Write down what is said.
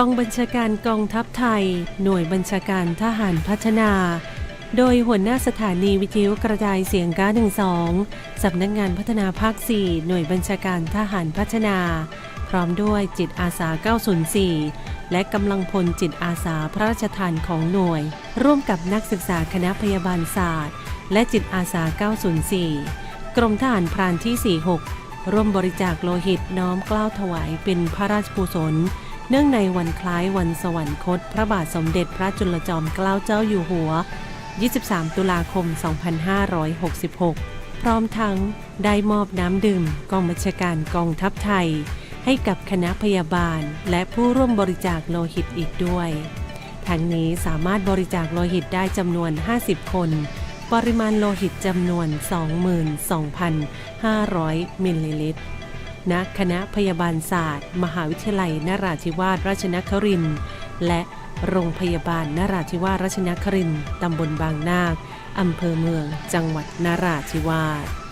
กองบัญชาการกองทัพไทย หน่วยบัญชาการทหารพัฒนา โดยหัวหน้าสถานีวิทยุกระจายเสียง912สำนักงานพัฒนาภาค 4 หน่วยบัญชาการทหารพัฒนา พร้อมด้วยจิตอาสา 904 และกำลังพลจิตอาสาพระราชทานของหน่วย ร่วมกับนักศึกษาคณะพยาบาลศาสตร์ และจิตอาสา 904 กรมทหารพรานที่ 46 ร่วมบริจาคโลหิตน้อมกล้าวถวายเป็นพระราชกุศล เนื่องในวันคล้ายวันสวรรคต พระบาทสมเด็จพระจุลจอมเกล้าเจ้าอยู่หัว 23 ตุลาคม 2566 พร้อมทั้งได้มอบน้ำดื่มกองบัญชาการกองทัพไทย ให้กับคณะพยาบาล และผู้ร่วมบริจาคโลหิตอีกด้วยทั้งนี้สามารถบริจาคโลหิตได้จำนวน 50 คน ปริมาณโลหิตจำนวน 22,500 มิลลิลิตร ณคณะพยาบาลศาสตร์ มหาวิทยาลัยนราธิวาสราชนครินทร์และโรงพยาบาลนราธิวาสราชนครินทร์ตำบลบางนาคอำเภอเมือง จังหวัดนราธิวาส